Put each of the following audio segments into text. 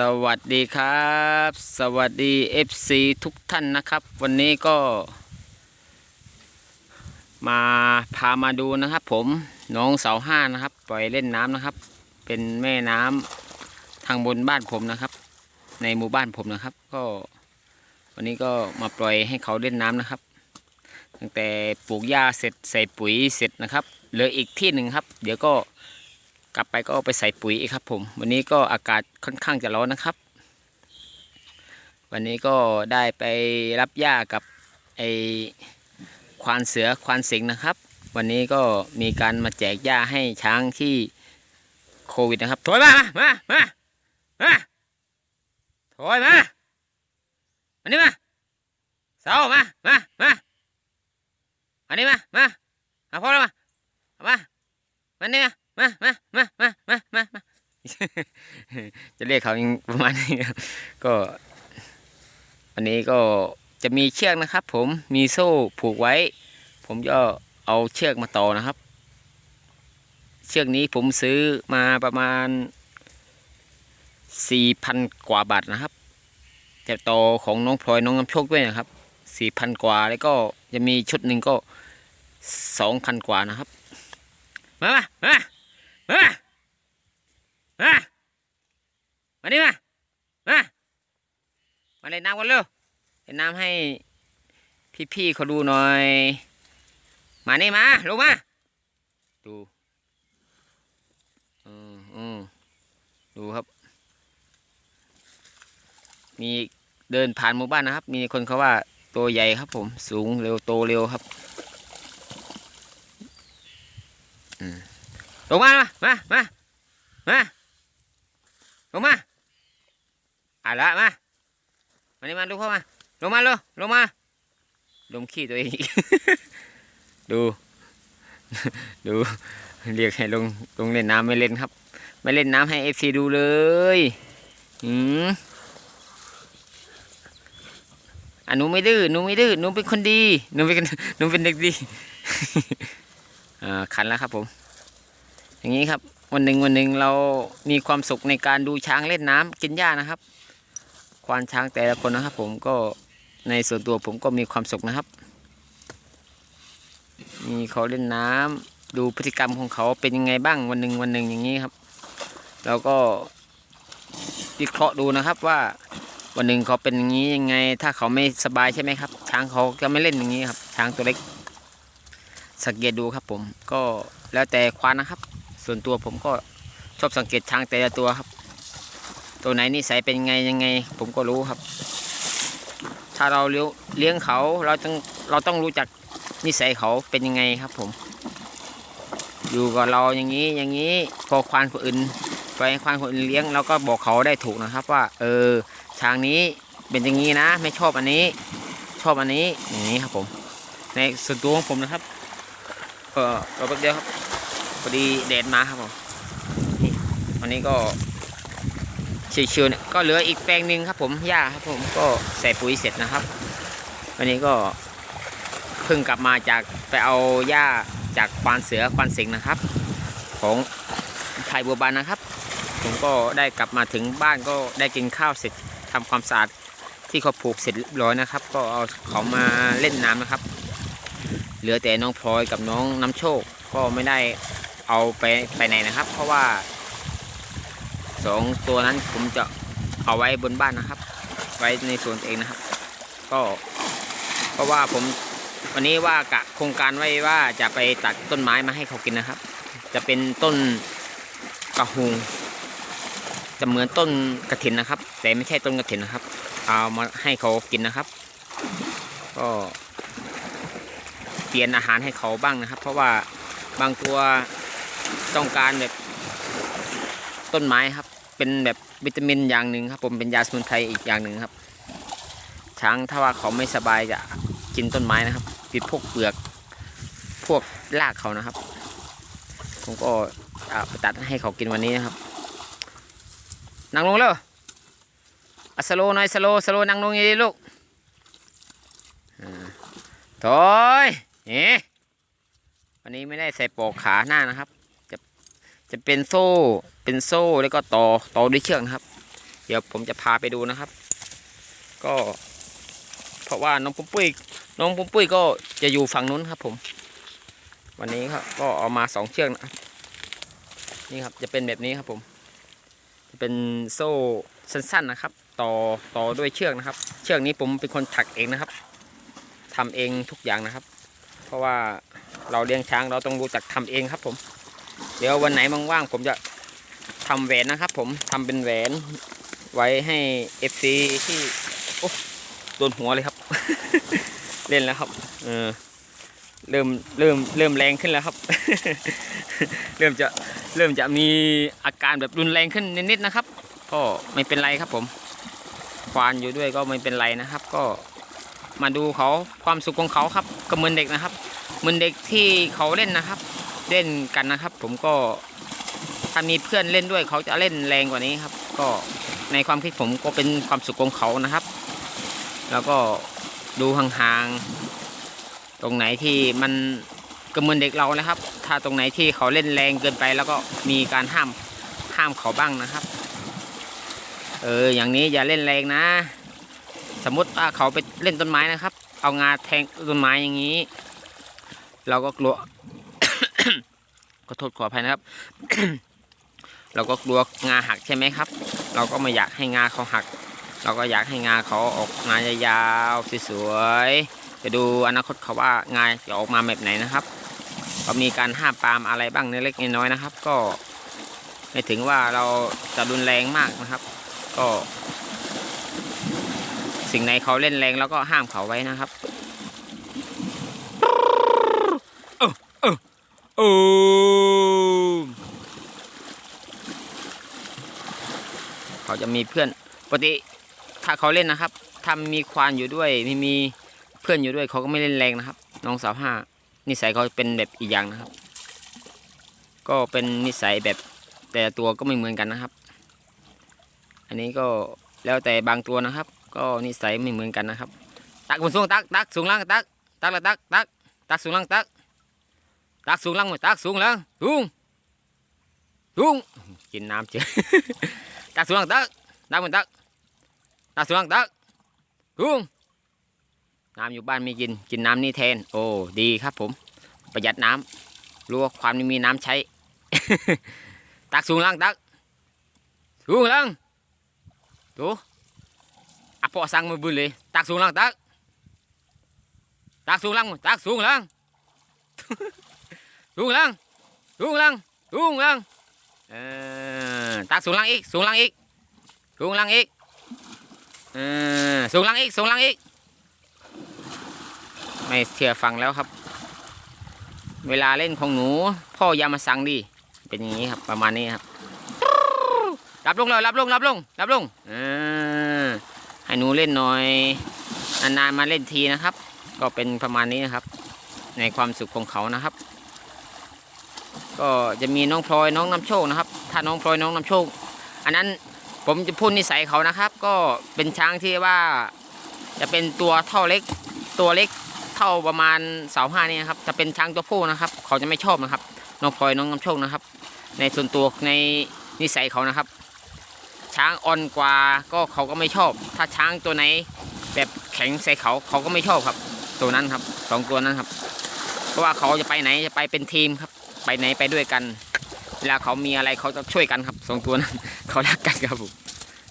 สวัสดีครับ สวัสดี FC ทุกท่านนะครับ วันนี้ก็ มาพามาดูนะครับ ผมน้องเสาห้านะครับ ปล่อยเล่นน้ำนะครับ เป็นแม่น้ำทางบนบ้านผมนะครับ ในหมู่บ้านผมนะครับ ก็ วันนี้ก็มาปล่อยให้เขาเล่นน้ำนะครับ ตั้งแต่ปลูกหญ้าเสร็จใส่ปุ๋ยเสร็จนะครับเหลืออีกที่หนึ่งครับ เดี๋ยวก็ กลับไปก็เอาไปใส่ปุ๋ยอีกครับผม วันนี้ก็อากาศค่อนข้างจะร้อนนะครับ วันนี้ก็ได้ไปรับหญ้ากับไอควานเสือควานสิงนะครับ วันนี้ก็มีการมาแจกหญ้าให้ช้างที่โควิดนะครับถอยมามามามาถอยมาอันนี้มาเสามามามาอันนี้มามาเอาพ่อแล้วมาเอามามันนี่มา มามามามามามาจะเรียกเขาย่างประมาณนี้ครับก็วันนี้ก็จะมีเชือกนะครับ ผมมีโซ่ผูกไว้ ผมก็เอาเชือกมาต่อนะครับ เชือกนี้ผมซื้อมาประมาณสี่พันกว่าบาทนะครับแต่ต่อของน้องพลอยน้องน้ำโชคด้วยนะครับสี่พันกว่าแล้วก็จะมีชุดหนึ่งก็สองพันกว่านะครับ มามามา มามามานี่มามามาเล่นน้ำกันเร็วเล่นน้ำให้พี่ๆเขาดูหน่อย มานี่มาลงมา ดูอืมอืมดูครับ มีเดินผ่านหมู่บ้านนะครับ มีคนเขาว่าตัวใหญ่ครับผม สูงเร็วโตเร็วครับ อืม ลงมา มา มา มาลงมาอะละมา มานี่มาดูเข้ามา ลงมาเลยลงมาลงขี้ตัวเองดู ดูเรียกให้ลงลงเล่นน้ำไม่เล่นครับ ไม่เล่นน้ำให้เอฟซีดูเลยอืมอะหนูไม่ดื้อหนูไม่ดื้อหนูเป็นคนดีหนูเป็นหนูเป็นเด็กดีอ่าขันแล้วครับผม อย่างนี้ครับ วันหนึ่งวันหนึ่งเรามีความสุขในการดูช้างเล่นน้ำกินหญ้านะครับ ควานช้างแต่ละคนนะครับ ผมก็ในส่วนตัวผมก็มีความสุขนะครับมีเขาเล่นน้ำดูพฤติกรรมของเขาเป็นยังไงบ้างวันหนึ่งวันหนึ่งอย่างนี้ครับ แล้วก็วิเคราะห์ดูนะครับว่าวันหนึ่งเขาเป็นอย่างนี้ยังไง ถ้าเขาไม่สบายใช่ไหมครับ ช้างเขาจะไม่เล่นอย่างนี้ครับ ช้างตัวเล็ก สังเกตดูครับผมก็แล้วแต่ควานนะครับ ส่วนตัวผมก็ชอบสังเกตช้างแต่ละตัวครับ ตัวไหนนิสัยเป็นยังไงยังไง ผมก็รู้ครับ ถ้าเราเลี้ยงเลี้ยงเขาเราต้องเราต้องรู้จักนิสัยเขาเป็นยังไงครับผม อยู่กับเราอย่างนี้อย่างนี้พอควานคนอื่นไปควานคนอื่นเลี้ยงเราก็บอกเขาได้ถูกนะครับ ว่า เออช้างนี้เป็นอย่างนี้นะ ไม่ชอบอันนี้ ชอบอันนี้อย่างนี้ครับผม ในส่วนตัวของผมนะครับก็เราแป๊บเดียวครับ พอดีแดดมาครับผมนี่วันนี้ก็ชิวๆเนี่ยก็เหลืออีกแปลงหนึ่งครับ ผมหญ้าครับผมก็ใส่ปุ๋ยเสร็จนะครับ วันนี้ก็เพิ่งกลับมาจากไปเอาหญ้าจากควานเสือควานสิงนะครับ ของไทยบัวบานนะครับ ผมก็ได้กลับมาถึงบ้านก็ได้กินข้าวเสร็จทำความสะอาดที่เขาผูกเสร็จเรียบร้อยนะครับ ก็เอาเขามาเล่นน้ำนะครับ เหลือแต่น้องพลอยกับน้องน้ำโชคก็ไม่ได้ เอาไปไปไหนนะครับ เพราะว่าสองตัวนั้นผมจะเอาไว้บนบ้านนะครับ ไว้ในส่วนเองนะครับ ก็เพราะว่าผมวันนี้ว่ากะโครงการไว้ว่าจะไปตัดต้นไม้มาให้เขากินนะครับ จะเป็นต้นกระหุงจะเหมือนต้นกระถินนะครับ แต่ไม่ใช่ต้นกระถินนะครับ เอามาให้เขากินนะครับ ก็เปลี่ยนอาหารให้เขาบ้างนะครับ เพราะว่าบางตัว ต้องการแบบต้นไม้ครับ เป็นแบบวิตามินอย่างหนึ่งครับ ผมเป็นยาสมุนไพรอีกอย่างหนึ่งครับ ช้างถ้าว่าเขาไม่สบายจะกินต้นไม้นะครับกินพวกเปลือกพวกรากเขานะครับ ผมก็เอาไปตัดให้เขากินวันนี้นะครับนั่งลงแล้วอะสโลหน่อยสโลสโลนั่งลงดีๆลูกอ่าถอยเอ๊ะวันนี้ไม่ได้ใส่ปอกขาหน้านะครับ จะเป็นโซ่ เป็นโซ่แล้วก็ต่อต่อด้วยเชือกนะครับ เดี๋ยวผมจะพาไปดูนะครับ ก็ เพราะว่าน้องปุ้มปุ้ยน้องปุ้มปุ้ยก็จะอยู่ฝั่งนู้นครับ ผม วันนี้ครับก็เอามาสองเชือกนะนี่ครับจะเป็นแบบนี้ครับผม จะเป็นโซ่สั้นๆนะครับ ต่อต่อด้วยเชือกนะครับ เชือกนี้ผมเป็นคนถักเองนะครับทำเองทุกอย่างนะครับ เพราะว่าเราเลี้ยงช้างเราต้องรู้จักทำเองครับผม เดี๋ยววันไหนว่างๆผมจะทำแหวนนะครับ ผมทำเป็นแหวนไว้ให้ FC ที่โอ้โดนหัวเลยครับ เล่นแล้วครับ เออเริ่มเริ่มเริ่มแรงขึ้นแล้วครับ เริ่มจะเริ่มจะมีอาการแบบรุนแรงขึ้นนิดๆนะครับก็ไม่เป็นไรครับผมควานอยู่ด้วยก็ไม่เป็นไรนะครับ ก็มาดูเขาความสุขของเขาครับก็เหมือนเด็กนะครับเหมือนเด็กที่เขาเล่นนะครับ เล่นกันนะครับ ผมก็ถ้ามีเพื่อนเล่นด้วยเขาจะเล่นแรงกว่านี้ครับ ก็ในความคิดผมก็เป็นความสุขของเขานะครับ แล้วก็ดูห่างๆตรงไหนที่มันก็เหมือนเด็กเรานะครับ ถ้าตรงไหนที่เขาเล่นแรงเกินไป แล้วก็มีการห้ามห้ามเขาบ้างนะครับ เอออย่างนี้อย่าเล่นแรงนะ สมมติว่าเขาไปเล่นต้นไม้นะครับ เอางาแทงต้นไม้อย่างนี้ เราก็กลัว ขอโทษขออภัยนะครับ เราก็กลัวงาหักใช่ไหมครับ เราก็ไม่อยากให้งาเขาหัก เราก็อยากให้งาเขาออกงายาวๆสวยๆจะดูอนาคตเขาว่างาจะออกมาแบบไหนนะครับก็มีการห้ามปามอะไรบ้างเล็กๆน้อยๆนะครับ ก็ไม่ถึงว่าเราจะรุนแรงมากนะครับ ก็ สิ่งไหนเขาเล่นแรงแล้วก็ห้ามเขาไว้นะครับเออเออเออเขา จะมีเพื่อนปกติถ้าเขาเล่นนะครับถ้ามีควานอยู่ด้วยม,มีเพื่อนอยู่ด้วยเขาก็ไม่เล่นแรงนะครับ น้องสาวห้านิสัยเขาเป็นแบบอีกอย่างนะครับ ก็เป็นนิสัยแบบแต่ตัวก็ไม่เหมือนกันนะครับ อันนี้ก็แล้วแต่บางตัวนะครับ ก็นิสัยไม่เหมือนกันนะครับ ตักบนสูงตักตักสูงล่างตักตักละตักตักตักสูงล่างตักตักสูงล่างหมดตักสูงล่างสูงสูงกินน้ำเจอ ตักสูงตั đất ำมันตักตักสูง xuống đất น้ำอยู่บ้านไม่กินกินน้ำนี่แทน โอ้ดีครับผม ประหยัดน้ำรู้ว่าความนี้มีน้ำใช้ ตักสูงล่างตักสูงล่างดูอพอสั่งมาบุญเลย ตักสูงล่างตักตักสูงล่างตักสูงล่างสูงล่างสูงล่างสูงล่าง lang อีก xuống lang อีก xuống lang อีก ờ xuống lang อีก xuống lang อีก ไม่เชื่อฟังแล้วครับ เวลาเล่นของหนู พ่อยามาสั่งดิเป็นอย่างนี้ครับประมาณนี้ครับรับลงเลยรับลงรับลงรับลงเออให้หนูเล่นหน่อยนานๆมาเล่นทีนะครับ ก็เป็นประมาณนี้นะครับ ในความสุขของเขานะครับ ก็จะมีน้องพลอยน้องน้ำโชคนะครับ ถ้าน้องพลอยน้องน้ำโชค อันนั้นผมจะพูดนิสัยเขานะครับ ก็เป็นช้างที่ว่าจะเป็นตัวเท่าเล็ก ตัวเล็กเท่าประมาณเสาห้านี่นะครับจะเป็นช้างตัวผู้นะครับ เขาจะไม่ชอบนะครับ น้องพลอยน้องน้ำโชคนะครับ ในส่วนตัวในนิสัยเขานะครับ ช้างอ่อนกว่าก็เขาก็ไม่ชอบ ถ้าช้างตัวไหนแบบแข็งใส่เขาเขาก็ไม่ชอบครับ ตัวนั้นครับสองตัวนั้นครับ เพราะว่าเขาจะไปไหนจะไปเป็นทีมครับ ไปไหนไปด้วยกัน เวลาเขามีอะไรเขาจะช่วยกันครับสองตัวนั้นเขารักกันครับผม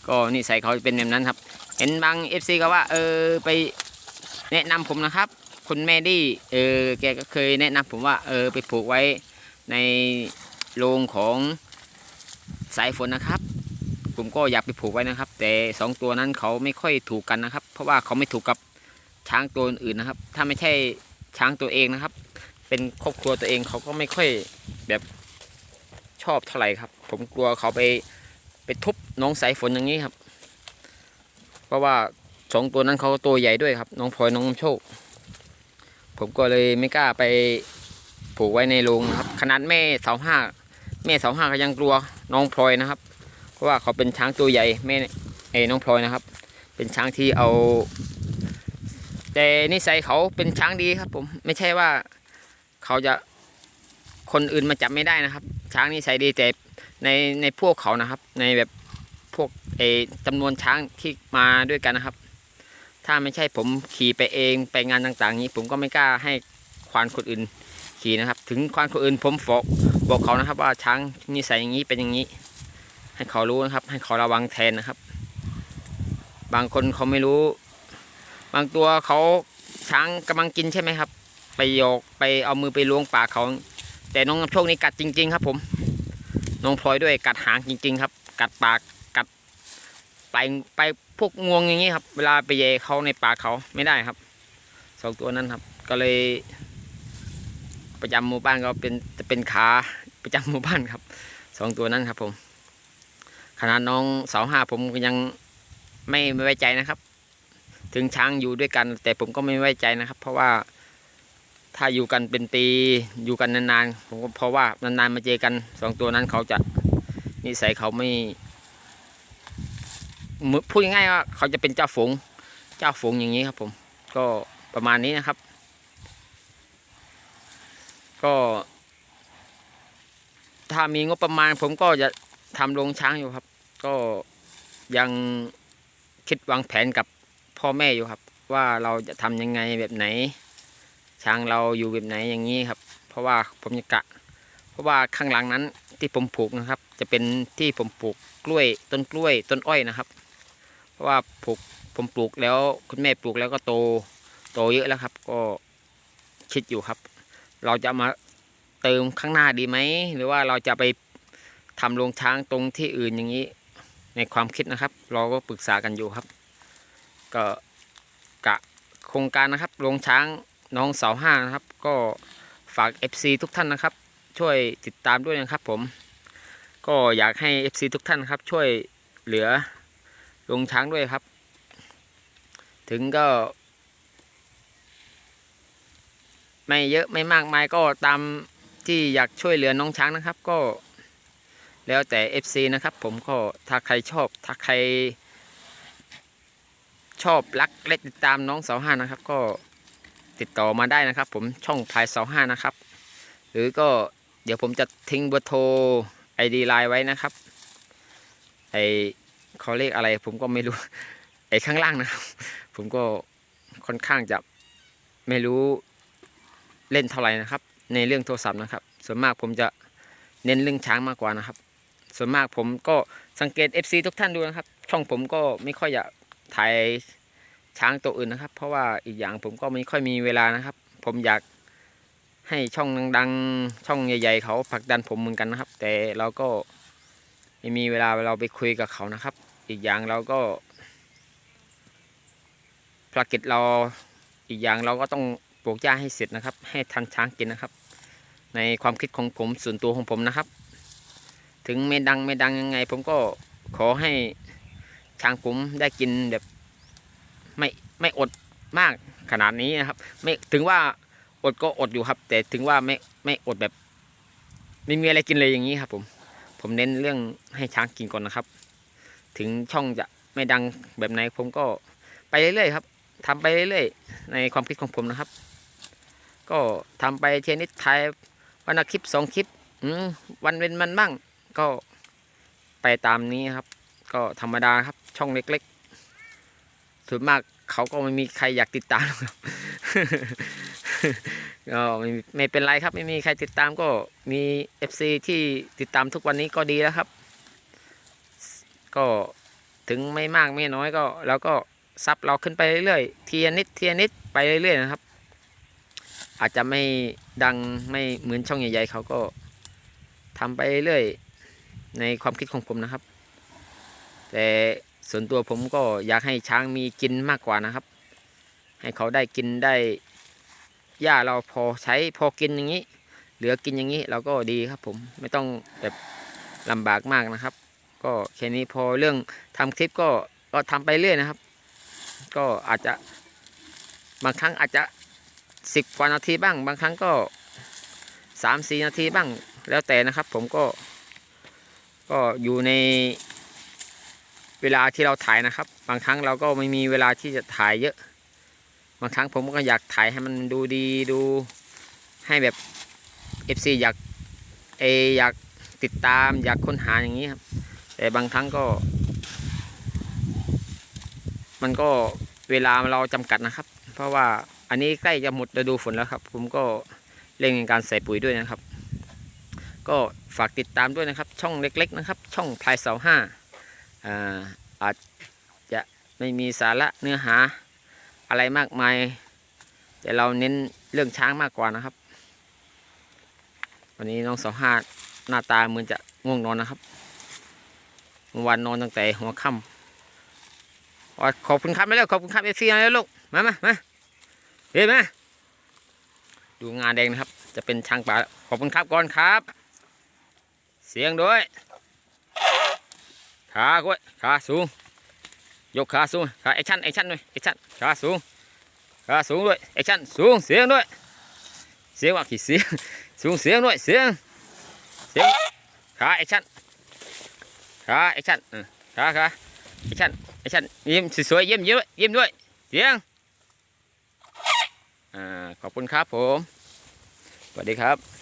ก็นิสัยเขาเป็นแบบนั้นครับ เห็นบางเอฟซีก็ว่าเออไปแนะนำผมนะครับ คุณแม่ดี้เออแกก็เคยแนะนำผมว่าเออไปผูกไว้ในโรงของสายฝนนะครับ ผมก็อยากไปผูกไว้นะครับ แต่สองตัวนั้นเขาไม่ค่อยถูกกันนะครับ เพราะว่าเขาไม่ถูกกับช้างตัวอื่นนะครับ ถ้าไม่ใช่ช้างตัวเองนะครับ เป็นครอบครัวตัวเองเขาก็ไม่ค่อยแบบชอบเท่าไหร่ครับ ผมกลัวเขาไปไปทุบน้องสายฝนอย่างนี้ครับ เพราะว่าสองตัวนั้นเขาตัวใหญ่ด้วยครับ น้องพลอยน้องโชค ผมก็เลยไม่กล้าไปผูกไว้ในโรงครับ ขนาดแม่เสาห้าแม่เสาห้าก็ยังกลัวน้องพลอยนะครับ เพราะว่าเขาเป็นช้างตัวใหญ่แม่เอ้น้องพลอยนะครับ เป็นช้างที่เอา แต่นิสัยเขาเป็นช้างดีครับ ผมไม่ใช่ว่า เขาจะคนอื่นมาจับไม่ได้นะครับ ช้างนิสัยดีแต่ในในพวกเขานะครับ ในแบบพวกเออจำนวนช้างที่มาด้วยกันนะครับ ถ้าไม่ใช่ผมขี่ไปเองไปงานต่างๆ นี้ ผมก็ไม่กล้าให้ควานคนอื่นขี่นะครับ ถึงควานคนอื่นผมบอกบอกเขานะครับ ว่าช้างนิสัยอย่างนี้เป็นอย่างนี้ ให้เขารู้นะครับ ให้เขาระวังแทนนะครับ บางคนเขาไม่รู้ บางตัวเขาช้างกำลังกินใช่ไหมครับ ไปโยกไปเอามือไปล้วงปากเขา แต่น้องโชคนี่กัดจริง ๆ ครับผม น้องพลอยด้วยกัดหางจริง ๆ ครับ กัดปากกัดไปไปพวกงวงอย่างนี้ครับ เวลาไปเยเขาในปากเขาไม่ได้ครับสองตัวนั้นครับ ก็เลย ประจำหมู่บ้านก็เป็นจะเป็นขาประจำหมู่บ้านครับสองตัวนั้นครับ ผมขนาดน้องสาวห้าผมยังไม่ไม่ไว้ใจนะครับ ถึงช้างอยู่ด้วยกัน แต่ผมก็ไม่ไว้ใจนะครับ เพราะว่า ถ้าอยู่กันเป็นปีอยู่กันนานๆผมก็เพราะว่านานๆมาเจอกันสองตัวนั้นเขาจะนิสัยเขาไม่พูดง่ายๆว่าเขาจะเป็นเจ้าฝูงเจ้าฝูงอย่างนี้ครับผม ก็ประมาณนี้นะครับ ก็ ถ้ามีงบประมาณ ผมก็จะทำโรงช้างอยู่ครับ ก็ยังคิดวางแผนกับพ่อแม่อยู่ครับ ว่าเราจะทำยังไงแบบไหน ช้างเราอยู่แบบไหนอย่างนี้ครับ เพราะว่าผมจะกะ เพราะว่าข้างหลังนั้นที่ผมปลูกนะครับ จะเป็นที่ผมปลูกกล้วยต้นกล้วยต้นอ้อยนะครับ เพราะว่าปลูกผมปลูกแล้วคุณแม่ปลูกแล้วก็โตโตเยอะแล้วครับ ก็คิดอยู่ครับ เราจะมาเติมข้างหน้าดีไหมหรือว่าเราจะไปทำโรงช้างตรงที่อื่นอย่างนี้ ในความคิดนะครับ เราก็ปรึกษากันอยู่ครับ ก็กะโครงการนะครับโรงช้าง น้องเสาห้านะครับ ก็ฝาก FC ทุกท่านนะครับ ช่วยติดตามด้วยนะครับ ผม ก็อยากให้ FC ทุกท่านนครับ ช่วยเหลือลงช้างด้วยครับ ถึงก็ ไม่เยอะไม่มากมายก็ตามที่อยากช่วยเหลือน้องช้างนะครับ ก็ แล้วแต่ FC นะครับ ผมก็ถ้าใครชอบถ้าใครชอบรักและติดตามน้องเสาห้านะครับ ก็ ติดต่อมาได้นะครับ ผมช่องพายเสาห้านะครับ หรือก็เดี๋ยวผมจะทิ้งเบอร์โทรไอดีไลน์ไว้นะครับไอเขาเรียกอะไรผมก็ไม่รู้ไอข้างล่างนะครับ ผมก็ค่อนข้างจะไม่รู้เล่นเท่าไหร่นะครับ ในเรื่องโทรศัพท์นะครับ ส่วนมากผมจะเน้นเรื่องช้างมากกว่านะครับ ส่วนมากผมก็สังเกต FC ทุกท่านดูนะครับ ช่องผมก็ไม่ค่อยอยากถ่าย ช้างตัวอื่นนะครับ เพราะว่าอีกอย่างผมก็ไม่ค่อยมีเวลานะครับ ผมอยากให้ช่องดังๆ ช่องใหญ่ๆ เขาผลักดันผมเหมือนกันนะครับ แต่เราก็ไม่มีเวลาเราไปคุยกับเขานะครับ อีกอย่างเราก็ภารกิจเราอีกอย่างเราก็ต้องปลูกหญ้าให้เสร็จนะครับ ให้ทันช้างกินนะครับ ในความคิดของผมส่วนตัวของผมนะครับ ถึงไม่ดังไม่ดังยังไง ผมก็ขอให้ช้างผมได้กินแบบ ไม่ไม่อดมากขนาดนี้นะครับ ไม่ถึงว่าอดก็อดอยู่ครับ แต่ถึงว่าไม่ไม่อดแบบไม่มีอะไรกินเลยอย่างนี้ครับ ผม ผมเน้นเรื่องให้ช้างกินก่อนนะครับ ถึงช่องจะไม่ดังแบบไหนผมก็ไปเรื่อยๆครับทำไปเรื่อยๆ ในความคิดของผมนะครับ ก็ทำไปเทนิดถ่ายวันละคลิปสองคลิปวันเป็นมันบ้าง ก็ไปตามนี้ครับ ก็ธรรมดาครับช่องเล็ก ๆ ส่วนมากเขาก็ไม่มีใครอยากติดตามกครับก็ไม่ไม่เป็นไรครับ ไม่มีใครติดตามก็มี FC ที่ติดตามทุกวันนี้ก็ดีแล้วครับ ก็ถึงไม่มากไม่น้อยก็เราก็ซับเราขึ้นไปเรื่อยๆเทียนิดเทียนิดไปเรื่อยๆนะครับ อาจจะไม่ดังไม่เหมือนช่องใหญ่ๆเขาก็ทำไปเรื่อยๆในความคิดของผมนะครับ แต่ ส่วนตัวผมก็อยากให้ช้างมีกินมากกว่านะครับ ให้เขาได้กินได้หญ้าเราพอใช้พอกินอย่างนี้ เหลือกินอย่างนี้เราก็ดีครับ ผมไม่ต้องแบบลำบากมากนะครับ ก็แค่นี้พอเรื่องทำคลิปก็ก็ทำไปเรื่อยนะครับ ก็อาจจะบางครั้งอาจจะสิบกว่านาทีบ้าง บางครั้งก็สามสี่นาทีบ้างแล้วแต่นะครับ ผมก็ก็อยู่ใน เวลาที่เราถ่ายนะครับ บางครั้งเราก็ไม่มีเวลาที่จะถ่ายเยอะ บางครั้งผมก็อยากถ่ายให้มันดูดีดูให้แบบ FC อยากเออยากติดตามอยากค้นหาอย่างนี้ครับ แต่บางครั้งก็ มันก็เวลาเราจำกัดนะครับ เพราะว่าอันนี้ใกล้จะหมดฤดูฝนแล้วครับ ผมก็เร่งในการใส่ปุ๋ยด้วยนะครับ ก็ฝากติดตามด้วยนะครับ ช่องเล็ก ๆ นะครับ ช่องพลายเสาห้า อาจจะไม่มีสาระเนื้อหาอะไรมากมาย แต่เราเน้นเรื่องช้างมากกว่านะครับ วันนี้น้องเสาห้าหน้าตาเหมือนจะง่วงนอนนะครับเมื่อวานนอนตั้งแต่หัวค่ำอ๋อขอบคุณครับม่แล้วขอบคุณครับเอฟซีแล้วลูกมามามาเฮ้ยมดูงานแดงนะครับ จะเป็นช้างป่าขอบคุณครับก่อนครับ เสียงด้วย ขาก้วยขาสูง ยกขาสูง ขาแอชันแอชั่นด้วยแอชันขาสูง ขาสูงด้วยแอชันสูง เสียงด้วย เสียงว่ากี่เสียง สูงเสียงด้วย เสียง เสียง ขาแอชันขาแอชันขาขาแอชันไอ้ฉันยิ้มสวยๆยิ้มยิ้มด้วยยิ้มด้วย เสียง อ่า ขอบคุณครับผม สวัสดีครับ